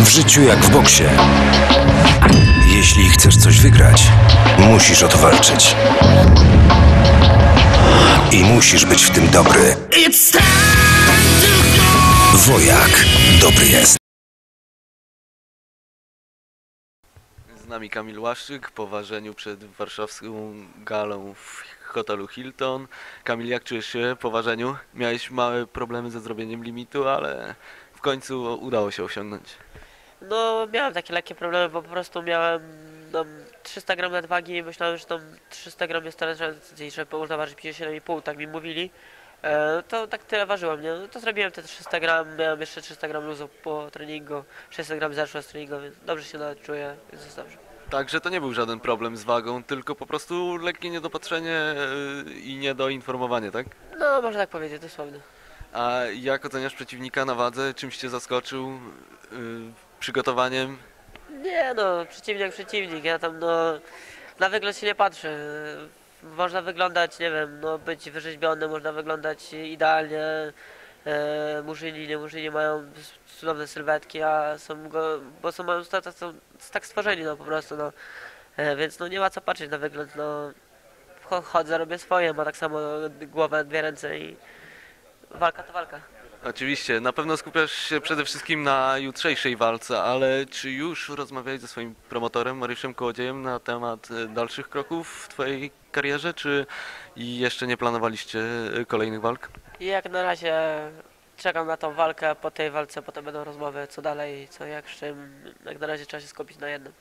W życiu jak w boksie. Jeśli chcesz coś wygrać, musisz o to walczyć. I musisz być w tym dobry. Wojak dobry jest. Z nami Kamil Łaszczyk po ważeniu przed warszawską galą w hotelu Hilton. Kamil, jak czujesz się po ważeniu? Miałeś małe problemy ze zrobieniem limitu, ale w końcu udało się osiągnąć. No, miałem takie lekkie problemy, bo po prostu miałem no, 300 gram nadwagi i myślałem, że tam 300 gram jest więcej, że można ważyć 57,5, tak mi mówili. E, to tak tyle ważyłem, nie? No, to zrobiłem te 300 gram, miałem jeszcze 300 gram luzu po treningu, 600 gram zeszło z treningu, więc dobrze się nawet czuję, więc jest dobrze. Także to nie był żaden problem z wagą, tylko po prostu lekkie niedopatrzenie yy, i niedoinformowanie, tak? No, można tak powiedzieć, dosłownie. A jak oceniasz przeciwnika na wadze? Czymś cię zaskoczył? Yy, przygotowaniem? Nie no, przeciwnik przeciwnik, ja tam no na wygląd się nie patrzę. Można wyglądać, nie wiem, no być wyrzeźbiony, można wyglądać idealnie. E, murzyni, nie murzyni mają cudowne sylwetki, a są go, bo są, mają, tak, są tak stworzeni no po prostu, no. E, więc no nie ma co patrzeć na wygląd, no. Cho- Chodzę, robię swoje, ma tak samo głowę, dwie ręce i walka to walka. Oczywiście, na pewno skupiasz się przede wszystkim na jutrzejszej walce, ale czy już rozmawiałeś ze swoim promotorem Mariuszem Kołodziejem na temat e, dalszych kroków w twojej karierze, czy jeszcze nie planowaliście e, kolejnych walk? Jak na razie czekam na tą walkę, po tej walce potem będą rozmowy, co dalej, co jak, z czym. Jak na razie trzeba się skupić na jednym.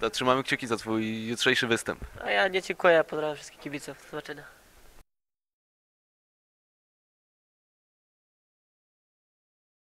To trzymamy kciuki za twój jutrzejszy występ. A ja nie dziękuję, pozdrawiam wszystkich kibiców. Do zobaczenia.